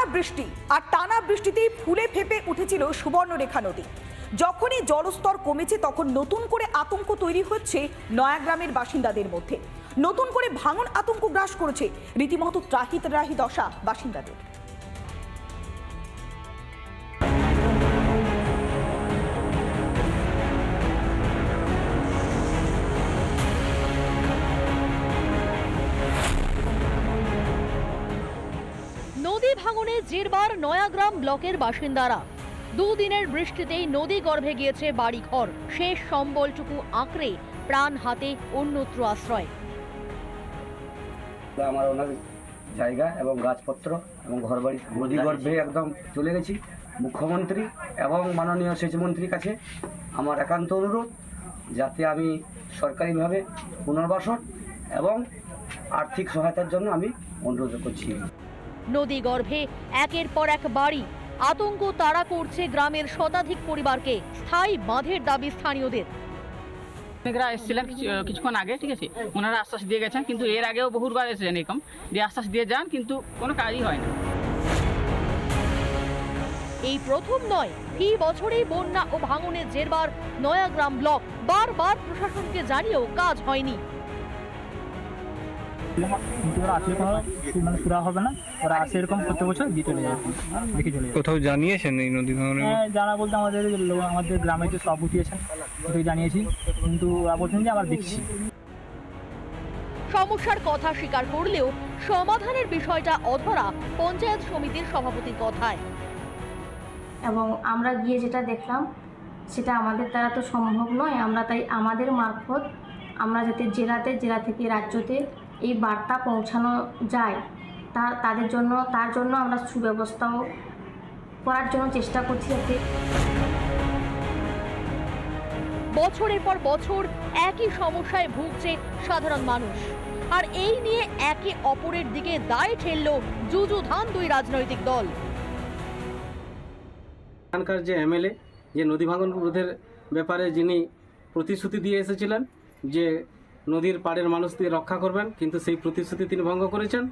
টানা বৃষ্টি আর টানা বৃষ্টিতেই ফুলে ফেপে উঠেছিল সুবর্ণরেখা নদী। যখনই জলস্তর কমেছে তখন নতুন করে আতঙ্ক তৈরি হচ্ছে নয়াগ্রামের বাসিন্দাদের মধ্যে। নতুন করে ভাঙন আতঙ্ক গ্রাস করেছে রীতিমতো ত্রাহি ত্রাহি দশা বাসিন্দাদের। ভাঙনে জেরবার নয়াগ্রাম ব্লকের বাসিন্দারা। দুদিনের বৃষ্টিতেই নদী গর্ভে গিয়েছে বাড়িঘর। শেষ সম্বলটুকু আঁকড়ে প্রাণ হাতে অন্যত্র আশ্রয়। আমার ওনার জায়গা এবং গাছপত্র এবং ঘরবাড়ি নদী গর্ভে একদম চলে গেছি। মুখ্যমন্ত্রী এবং মাননীয় সেচমন্ত্রীর কাছে আমার একান্ত অনুরোধ যাতে আমি সরকারিভাবে পুনর্বাসন এবং আর্থিক সহায়তার জন্য আমি অনুরোধ করছি। নদী গর্ভে একের পর এক বাড়ি। আতঙ্ক তাড়া করছে গ্রামের শতাধিক পরিবারকে। স্থায়ী বাঁধের দাবি স্থানীয়দের। মেঘরা এসেছিলেন কিছু কিছুক্ষণ আগে ঠিক আছে? ওনারা আশ্বাস দিয়ে গেছেন কিন্তু এর আগেও বহুবার এসেছেন এরকম। দিয়ে আশ্বাস দিয়ে যান কিন্তু কোনো কাজই হয় না এই প্রথম নয় ফি বছরেই বন্যা ও ভাঙনের জেরবার নয়াগ্রাম ব্লক। বারবার প্রশাসনকে জানিয়েও কাজ হয়নি। কিন্তু ওরা আসলে কোনো মানে পুরা হবে না ওরা আসে এরকম প্রত্যেক বছর দিয়ে চলে যায় দেখে চলে যায় কোথাও জানিয়েছেন এই নদী ভাঙনের হ্যাঁ জানা বলতে আমাদের লো- আমাদের গ্রামে যে সব উঠিয়েছেন ওটাই জানিয়েছি। কিন্তু ওরা বলছেন যে আবার দেখছি। সমস্যার কথা স্বীকার করলেও সমাধানের বিষয়টা অধরা পঞ্চায়েত সমিতির সভাপতির কথায়। এবং আমরা গিয়ে যেটা দেখলাম সেটা আমাদের দ্বারা তো সম্ভব নয়। আমরা তাই আমাদের মারফত আমরা যাতে জেলাতে জেলা থেকে রাজ্যতে এই বার্তা পৌঁছানো যায় তা তাদের জন্য তার জন্য আমরা সুব্যবস্থাও করার জন্য চেষ্টা করছি যাতে বছরের পর বছর একই সমস্যায় ভুগছে সাধারণ মানুষ। আর এই নিয়ে একে অপরের দিকে দায় ঠেলল যুযুধান দুই রাজনৈতিক দল। এখানকার যে এমএলএ যে নদী ভাঙন রোধের ব্যাপারে যিনি প্রতিশ্রুতি দিয়ে এসেছিলেন যে নদীর পাড়ের মানুষদের রক্ষা করবেন কিন্তু সেই প্রতিশ্রুতি তিনি ভঙ্গ করেছেন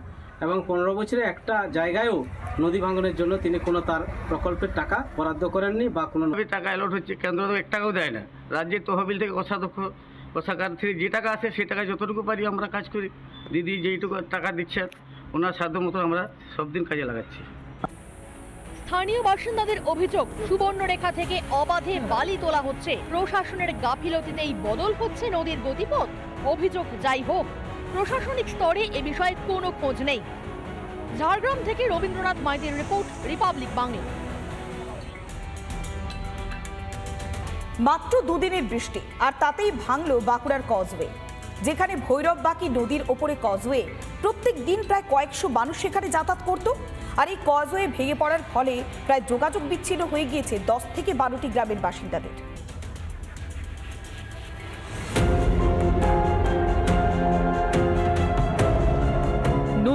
এবং পনেরো বছরে একটা জায়গায়ও নদী ভাঙনের জন্য তিনি কোনো তার প্রকল্পের টাকা বরাদ্দ করেননি বা কোনো টাকা অ্যালট হচ্ছে কেন্দ্র তো এক টাকাও দেয় না। রাজ্যের তহবিল থেকে কোষাধ্যক্ষ কোষাগার থেকে যে টাকা আসে সেই টাকা যতটুকু পারি আমরা কাজ করি। দিদি যেইটুকু টাকা দিচ্ছেন ওনার সাধ্য মতো আমরা সব দিন কাজে লাগাচ্ছি। স্থানীয় বাসিন্দাদের অভিযোগ সুবর্ণরেখা থেকে অবাধে বালি তোলা হচ্ছে। প্রশাসনের গাফিলতিতেই বদল হচ্ছে নদীর গতিপথ। অভিযোগ যাই হোক, প্রশাসনিক স্তরে এ বিষয়ে কোনো খোঁজ নেই। ঝাড়গ্রাম থেকে রবীন্দ্রনাথ মাইতির রিপোর্ট, রিপাবলিক বাংলা। মাত্র দুদিনের বৃষ্টি, আর তাতেই ভাঙল বাঁকুড়ার কজওয়ে যেখানে ভৈরব বাকি নদীর ওপরে কজওয়ে প্রত্যেক দিন প্রায় কয়েকশো মানুষ সেখানে যাতায়াত করত, আর এই কজওয়ে ভেঙে পড়ার ফলে প্রায় যোগাযোগ বিচ্ছিন্ন হয়ে গিয়েছে দশ থেকে বারোটি গ্রামের বাসিন্দাদের।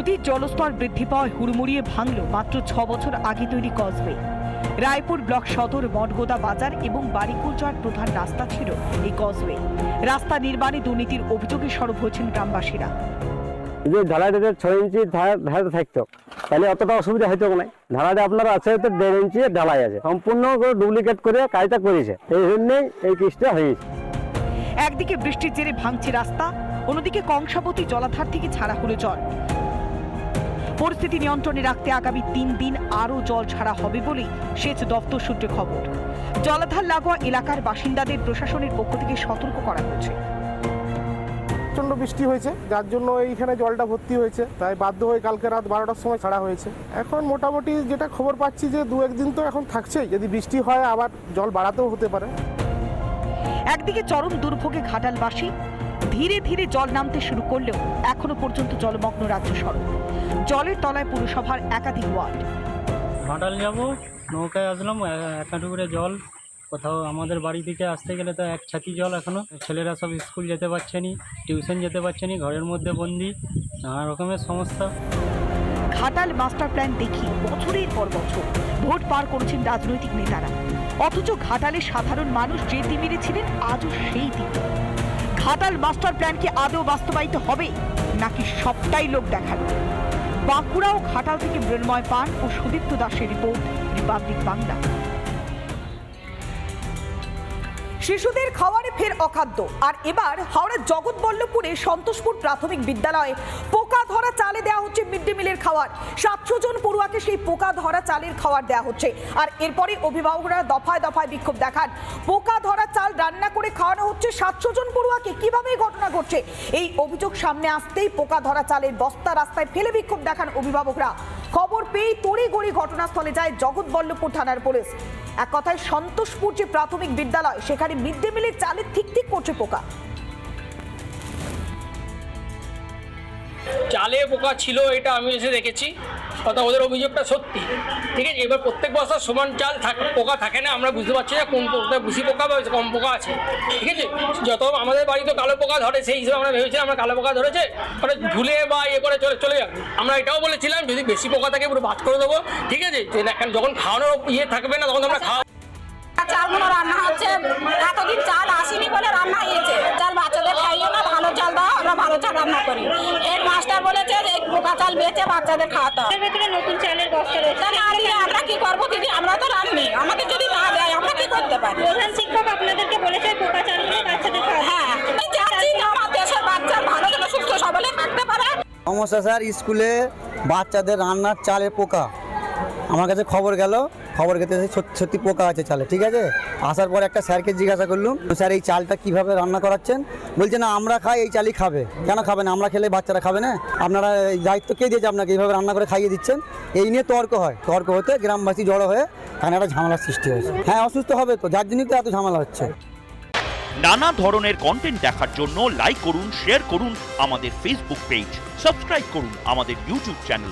নদীর জলস্তর বৃদ্ধি পাওয়ায় হুড়মুড়িয়ে ভাঙল মাত্র ছ বছর আগে তৈরি কজওয়ে রায়পুর ব্লক সদর মঠগোদা বাজার এবং বারিকুল যাওয়ার প্রধান রাস্তা ছিল এই কজওয়ে রাস্তা নির্মাণে দুর্নীতির অভিযোগে সরব হয়েছেন গ্রামবাসীরা। যে ঢালাইটা ছয় ইঞ্চি ঢালাইতে থাকতো তাহলে অতটা অসুবিধা হইতো না ঢালাইটা আপনার আছে তো দেড় ইঞ্চি ঢালাই আছে। সম্পূর্ণ ডুপ্লিকেট করে কাজটা করেছে। এই জন্যই এই কেসটা হয়েছে। একদিকে বৃষ্টির জেরে ভাঙছে রাস্তা অন্যদিকে কংসাবতী জলাধার থেকে ছাড়া হলো জল। পরিস্থিতি নিয়ন্ত্রণে রাখতে আগামী তিন দিন আরও জল ছাড়া হবে বলেই সেচ দপ্তর সূত্রে খবর। জলাধার লাগোয়া এলাকার বাসিন্দাদের প্রশাসনের পক্ষ থেকে সতর্ক করা হয়েছে। প্রচণ্ড বৃষ্টি হয়েছে যার জন্য এইখানে জলটা ভর্তি হয়েছে তাই বাধ্য হয়ে কালকে রাত বারোটার সময় ছাড়া হয়েছে। এখন মোটামুটি যেটা খবর পাচ্ছি যে দু একদিন তো এখন থাকছেই যদি বৃষ্টি হয় আবার জল বাড়াতেও হতে পারে। একদিকে চরম দুর্ভোগে ঘাটালবাসী ধীরে ধীরে জল নামতে শুরু করলেও এখনও পর্যন্ত জলমগ্ন রাজ্য সড়ক। জলের তলায় পুরসভার একাধিক ওয়ার্ড। ঘাটাল যাব নৌকায় আসলাম এ- এক হাঁটু করে জল। কোথাও আমাদের বাড়ি থেকে আসতে গেলে তো এক ছাতি জল এখনও। ছেলেরা সব স্কুল যেতে পারছে নি টিউশন যেতে পারছে নি ঘরের মধ্যে বন্দি নানা রকমের সমস্যা। ঘাটাল মাস্টার প্ল্যান দেখি বছরের পর বছর ভোট পার করেছেন রাজনৈতিক নেতারা। অথচ ঘাটালের সাধারণ মানুষ যে তিমিরে ছিলেন আজও সেই তিমির। ঘাটাল মাস্টার প্ল্যান কি আদৌ বাস্তবায়িত হবে? নাকি সবটাই লোক দেখানো বাঁকুড়া ও ঘাটাল থেকে মৃন্ময় পান ও সুদীপ্ত দাসের রিপোর্ট, রিপাবলিক বাংলা। শিশুদের খাওয়ারে ফের অখাদ্য। আর এবার হাওড়ার জগৎবল্লভপুরে সন্তোষপুর প্রাথমিক বিদ্যালয়ে পোকা ধরা চালে দেওয়া হচ্ছে মিড ডে মিলের খাওয়ার। সাতশো জন পড়ুয়াকে সেই পোকা ধরা চালের খাবার দেওয়া হচ্ছে। আর এরপরে অভিভাবকরা দফায় দফায় বিক্ষোভ দেখান। পোকা ধরা চাল রান্না করে খাওয়ানো হচ্ছে সাতশো জন পড়ুয়াকে। কীভাবে ঘটনা ঘটছে? এই অভিযোগ সামনে আসতেই পোকা ধরা চালের বস্তা রাস্তায় ফেলে বিক্ষোভ দেখান অভিভাবকরা। খবর পেয়েই তড়িগড়ি ঘটনাস্থলে যায় জগৎবল্লভপুর থানার পুলিশ। এক কথায় সন্তোষপুর যে প্রাথমিক বিদ্যালয়, সেখানে মিড ডে মিলের চালে ঠিক ঠিক করছে পোকা। চালে পোকা ছিল, এটা আমি এসে দেখেছি। অর্থাৎ ওদের অভিযোগটা সত্যি। ঠিক আছে? এবার প্রত্যেক বছর সমান চাল থাক, পোকা থাকে না, আমরা বুঝতে পারছি না কোন পোকা বেশি পোকা বা কম পোকা আছে। ঠিক আছে? যত আমাদের বাড়িতে কালো পোকা ধরে, সেই হিসেবে আমরা ভেবেছিলাম আমরা কালো পোকা ধরেছে মানে ঝুলে বা ইয়ে করে চলে চলে যাবে। আমরা এটাও বলেছিলাম, যদি বেশি পোকা থাকে পুরো ভাত করে দেবো। ঠিক আছে? যখন খাওয়ানোর ইয়ে থাকবে না, তখন আমরা খাওয়া চালগুলো রান্না হচ্ছে, এতদিন চাল আসেনি বলে রান্না হয়েছে। চাল বাচ্চাদের খাইয়ে না, ভালো চাল দাও, আমরা ভালো চাল রান্না করি। বলেছে যে এই পোকা চাল বেচে বাচ্চাদের খাওয়াতে হবে। ভেতরে নতুন চালের বস্তা রয়েছে। তা আমরা কি করব দিদি? আমরা তো রান্নি আমাদের যদি না দেয় আমরা কি করতে পারি? প্রধান শিক্ষক আপনাদেরকে বলেছে পোকা চালগুলো বাচ্চাদের হ্যাঁ এই আমার দেশের বাচ্চা ভালো যেন সুস্থ সবলে থাকতে পারে। সমস্যা স্যার স্কুলে বাচ্চাদের রান্নার চালের পোকা। আমার কাছে খবর গেল খবর গেতে সত্যি পোকা আছে চালে, ঠিক আছে? আসার পর একটা স্যারকে জিজ্ঞাসা করলুম স্যার এই চালটা কীভাবে রান্না করাচ্ছেন? বলছে, না, আমরা খাই, এই চালই খাবে। কেন খাবে না? আমরা খেলে বাচ্চারা খাবে না? আপনারা দায়িত্ব কে দিয়েছে আপনাকে এইভাবে রান্না করে খাইয়ে দিচ্ছেন? এই নিয়ে তর্ক হয়। তর্ক হতে গ্রামবাসী জড়ো হয়ে এখানে একটা ঝামেলার সৃষ্টি হয়েছে। হ্যাঁ অসুস্থ হবে তো, যার জন্যই তো এত ঝামেলা হচ্ছে। নানা ধরনের কন্টেন্ট দেখার জন্য লাইক করুন শেয়ার করুন আমাদের ফেসবুক পেজ সাবস্ক্রাইব করুন আমাদের ইউটিউব চ্যানেল